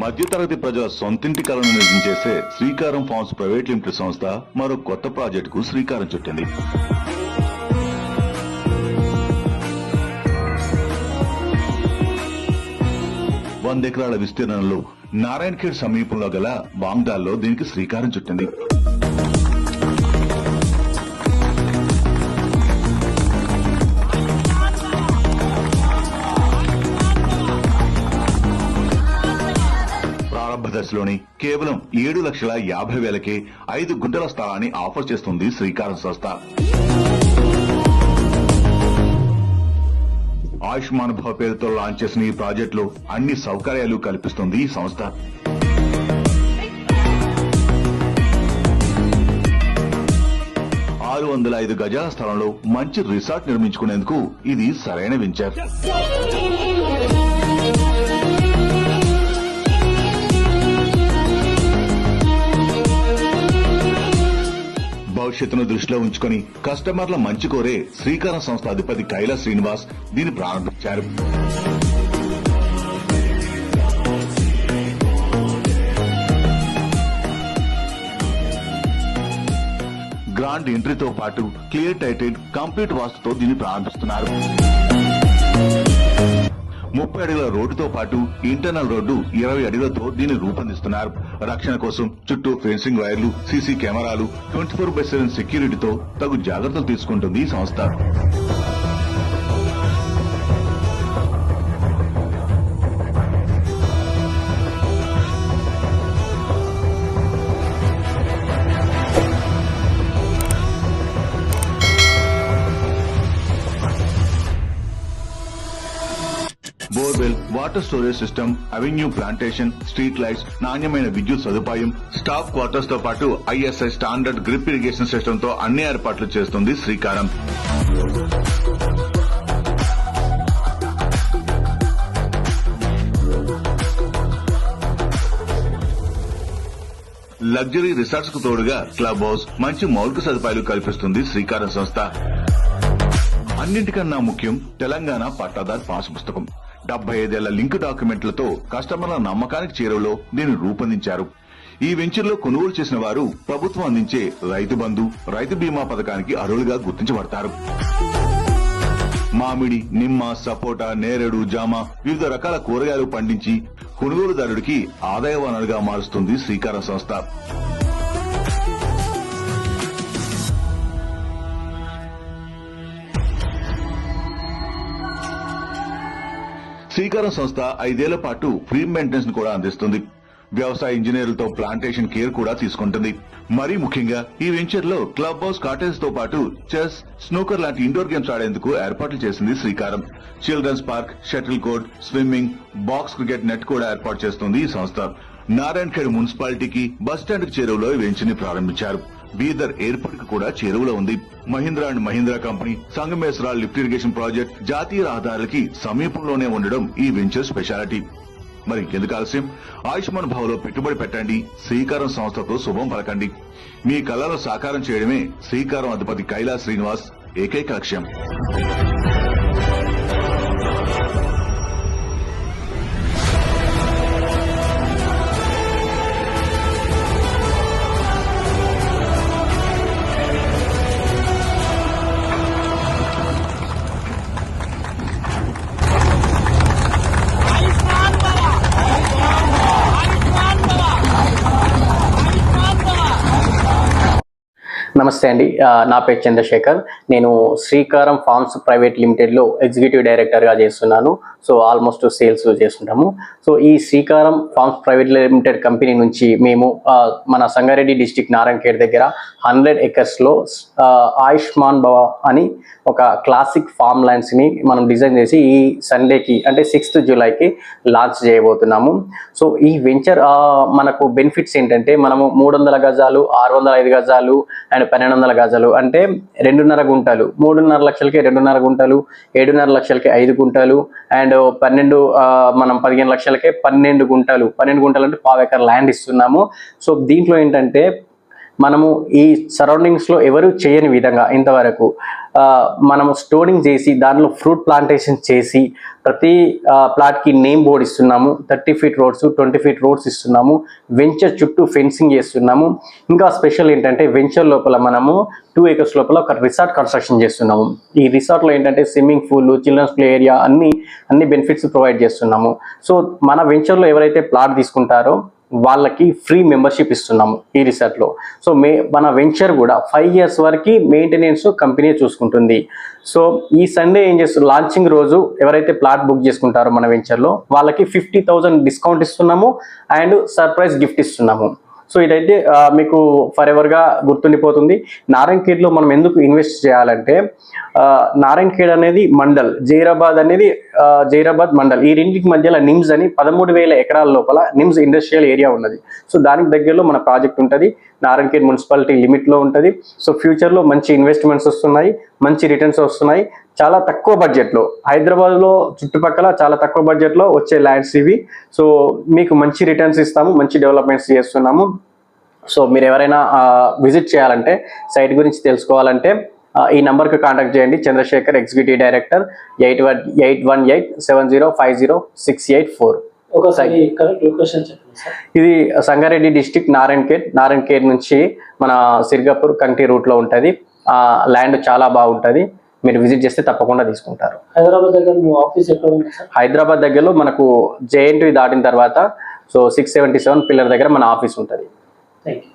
మధ్యతరగతి ప్రజల సొంతింటి కలను నిర్మించేసే శ్రీకారం ఫార్మ్స్ ప్రైవేట్ లిమిటెడ్ సంస్థ మరో కొత్త ప్రాజెక్టుకు శ్రీకారం చుట్టింది. వంద ఎకరాల విస్తీర్ణంలో నారాయణఖేడ్ సమీపంలో గల బాంగ్దాల్లో దీనికి శ్రీకారం చుట్టింది. ప్రారంభ కేవలం ఏడు లక్షల యాభై వేలకే ఐదు గుంటల స్థలాన్ని ఆఫర్ చేస్తుంది శ్రీకారం సంస్థ. ఆయుష్మాన్ భవ పేరుతో లాంచ్ చేసిన ఈ ప్రాజెక్టులో అన్ని సౌకర్యాలు కల్పిస్తుంది ఈ సంస్థ. ఆరు వందల ఐదు గజాల స్థలంలో మంచి రిసార్ట్ నిర్మించుకునేందుకు ఇది సరైన వెంచర్. సురక్షితను దృష్టిలో ఉంచుకొని కస్టమర్ల మంచి కోరే శ్రీకారం సంస్థ అధిపతి కైలా శ్రీనివాస్ దీన్ని ప్రారంభించారు. గ్రాండ్ ఎంట్రీతో పాటు క్లియర్ టైటెడ్ కంప్లీట్ వాస్తుతో దీన్ని ప్రారంభిస్తున్నారు. ముప్పై అడుగుల రోడ్డుతో పాటు ఇంటర్నల్ రోడ్డు ఇరవై అడుగులతో దీన్ని రూపొందిస్తున్నారు. రక్షణ కోసం చుట్టూ ఫెన్సింగ్ వైర్లు సీసీ కెమెరాలు ట్వంటీ ఫోర్ బై సెవెన్ సెక్యూరిటీతో తగు జాగ్రత్తలు తీసుకుంటుంది ఈ సంస్థ. Borewell water storage system avenue plantation street lights నాణ్యమైన విద్యుత్ సదుపాయం స్టాఫ్ క్వార్టర్స్తో పాటు ఐఎస్ఐ స్టాండర్డ్ గ్రిప్ ఇరిగేషన్ సిస్టమ్తో అన్ని ఏర్పాట్లు చేస్తుంది శ్రీకారం. లగ్జరీ రిసార్ట్స్కు తోడుగా క్లబ్ హౌస్ మంచి మౌలిక సదుపాయాలు కల్పిస్తుంది శ్రీకారం సంస్థ. అన్నింటికన్నా ముఖ్యం తెలంగాణ పట్టాదార్ పాస్ పుస్తకం. డెబ్బై ఐదేళ్ళ లింక్ డాక్యుమెంట్లతో కస్టమర్ల నమ్మకానికి చేరువలో దీన్ని రూపొందించారు. ఈ వెంచర్లో కొనుగోలు చేసిన వారు ప్రభుత్వం అందించే రైతు బంధు రైతు బీమా పథకానికి అర్హులుగా గుర్తించబడతారు. మామిడి నిమ్మ సపోటా నేరేడు జామ వివిధ రకాల కూరగాయలు పండించి కొనుగోలుదారుడికి ఆదాయ వనరుగా మారుస్తుంది శ్రీకారం సంస్థ. శ్రీకారం సంస్థ ఐదేళ్ళ పాటు ఫ్రీ మెయింటెనెన్స్ కూడా అందిస్తుంది. వ్యవసాయ ఇంజనీర్లతో ప్లాంటేషన్ కేర్ కూడా తీసుకుంటుంది. మరీ ముఖ్యంగా ఈ వెంచర్లో క్లబ్ హౌస్ కాటేజ్తో పాటు చెస్ స్నూకర్ లాంటి ఇండోర్ గేమ్స్ ఆడేందుకు ఏర్పాట్లు చేసింది Srikaram. Children's park shuttle court swimming box cricket net కూడా ఏర్పాటు చేస్తుంది ఈ సంస్థ. నారాయణఖేడ్ మున్సిపాలిటీకి బస్ స్టాండ్కు చేరువలో ఈ వెంచర్ని ప్రారంభించారు. బీదర్ ఎయిర్పోర్ట్కు కూడా చేరువలో ఉంది. Mahindra and Mahindra company Sangameshwara lift irrigation project జాతీయ రహదారులకి సమీపంలోనే ఉండడం ఈ వెంచర్ స్పెషాలిటీ. మరి ఇంకెందుకు ఆలస్యం? ఆయుష్మాన్ భవలో పెట్టుబడి పెట్టండి శ్రీకారం సంస్థతో శుభం పలకండి. మీ కళలను సాకారం చేయడమే శ్రీకారం అధిపతి కైలాస్ శ్రీనివాస్ ఏకైక లక్ష్యం. నమస్తే అండి. నా పేరు చంద్రశేఖర్. నేను శ్రీకారం ఫార్మ్స్ ప్రైవేట్ లిమిటెడ్లో ఎగ్జిక్యూటివ్ డైరెక్టర్గా చేస్తున్నాను. సో ఆల్మోస్ట్ సేల్స్ చేస్తుంటాము. సో ఈ Srikaram forms private limited company నుంచి మేము మన సంగారెడ్డి డిస్టిక్ నారాయణఖేడ్ దగ్గర హండ్రెడ్ ఎకర్స్లో ఆయుష్మాన్ భవ అని ఒక క్లాసిక్ ఫార్మ్ ల్యాండ్స్ని మనం డిజైన్ చేసి ఈ సండేకి అంటే సిక్స్త్ జూలైకి లాంచ్ చేయబోతున్నాము. సో ఈ వెంచర్ మనకు బెనిఫిట్స్ ఏంటంటే మనము మూడు వందల గజాలు ఆరు వందల ఐదు గజాలు అండ్ పన్నెండు వందల గజాలు. అంటే రెండున్నర గుంటలు. మూడున్నర లక్షలకి రెండున్నర గుంటలు ఏడున్నర లక్షలకి ఐదు గుంటలు అండ్ పన్నెండు మనం పదిహేను లక్షలకే పన్నెండు గుంటలు. పన్నెండు గుంటలు అంటే పావు ఎకర్ ల్యాండ్ ఇస్తున్నాము. సో దీంట్లో ఏంటంటే మనము ఈ సరౌండింగ్స్లో ఎవరు చేయని విధంగా ఇంతవరకు మనము స్టోరింగ్ చేసి దానిలో ఫ్రూట్ ప్లాంటేషన్ చేసి ప్రతి ప్లాట్కి నేమ్ బోర్డ్ ఇస్తున్నాము thirty feet roads twenty feet roads ఇస్తున్నాము వెంచర్ చుట్టూ ఫెన్సింగ్ చేస్తున్నాము. ఇంకా స్పెషల్ ఏంటంటే వెంచర్ లోపల మనము టూ ఏకర్స్ లోపల ఒక రిసార్ట్ కన్స్ట్రక్షన్ చేస్తున్నాము. ఈ రిసార్ట్లో ఏంటంటే swimming pool children's play area అన్ని అన్ని బెనిఫిట్స్ ప్రొవైడ్ చేస్తున్నాము. సో మన వెంచర్లో ఎవరైతే ప్లాట్ తీసుకుంటారో వాళ్ళకి ఫ్రీ మెంబర్షిప్ ఇస్తున్నాము ఈ రిసార్ట్లో సో మే మన వెంచర్ కూడా ఫైవ్ ఇయర్స్ వరకు మెయింటెనెన్స్ కంపెనీ చూసుకుంటుంది. సో ఈ సండే ఏం చేస్తారు లాంచింగ్ రోజు ఎవరైతే ప్లాట్ బుక్ చేసుకుంటారో మన వెంచర్లో వాళ్ళకి ఫిఫ్టీ థౌజండ్ డిస్కౌంట్ ఇస్తున్నాము అండ్ సర్ప్రైజ్ గిఫ్ట్ ఇస్తున్నాము. సో ఇదైతే మీకు ఫర్ ఎవర్గా గుర్తుండిపోతుంది. నారాయణ ఖేడ్లో మనం ఎందుకు ఇన్వెస్ట్ చేయాలంటే నారాయణ ఖేడ్ అనేది మండల్ జైరాబాద్ అనేది జైరాబాద్ మండల్. ఈ రెండింటికి మధ్యలో నిమ్స్ అని పదమూడు వేల ఎకరాల లోపల నిమ్స్ ఇండస్ట్రియల్ ఏరియా ఉన్నది. సో దానికి దగ్గరలో మన ప్రాజెక్ట్ ఉంటుంది. నారాయణ్ మున్సిపాలిటీ లిమిట్లో ఉంటుంది. సో ఫ్యూచర్లో మంచి ఇన్వెస్ట్మెంట్స్ వస్తున్నాయి. మంచి రిటర్న్స్ వస్తున్నాయి. చాలా తక్కువ బడ్జెట్లో హైదరాబాద్లో చుట్టుపక్కల చాలా తక్కువ బడ్జెట్లో వచ్చే ల్యాండ్స్ ఇవి. సో మీకు మంచి రిటర్న్స్ ఇస్తాము. మంచి డెవలప్మెంట్స్ చేస్తున్నాము. సో మీరు ఎవరైనా విజిట్ చేయాలంటే సైట్ గురించి తెలుసుకోవాలంటే ఈ నంబర్కి కాంటాక్ట్ చేయండి. Chandrashekar executive director eight one eight one eight seven zero five zero six eight four. ఇది సంగారెడ్డి డిస్టిక్ నారాయణ్ ఖేడ్ నారాయణ్ ఖేడ్ నుంచి మన సిర్గాపూర్ కంటి రూట్లో ఉంటుంది. ఆ ల్యాండ్ చాలా బాగుంటుంది. మీరు విజిట్ చేస్తే తప్పకుండా తీసుకుంటారు. హైదరాబాద్ దగ్గర ఆఫీస్ హైదరాబాద్ దగ్గరలో మనకు జేఎన్టీ దాటిన తర్వాత so six seventy seven pillar దగ్గర మన ఆఫీస్ ఉంటుంది. Thank you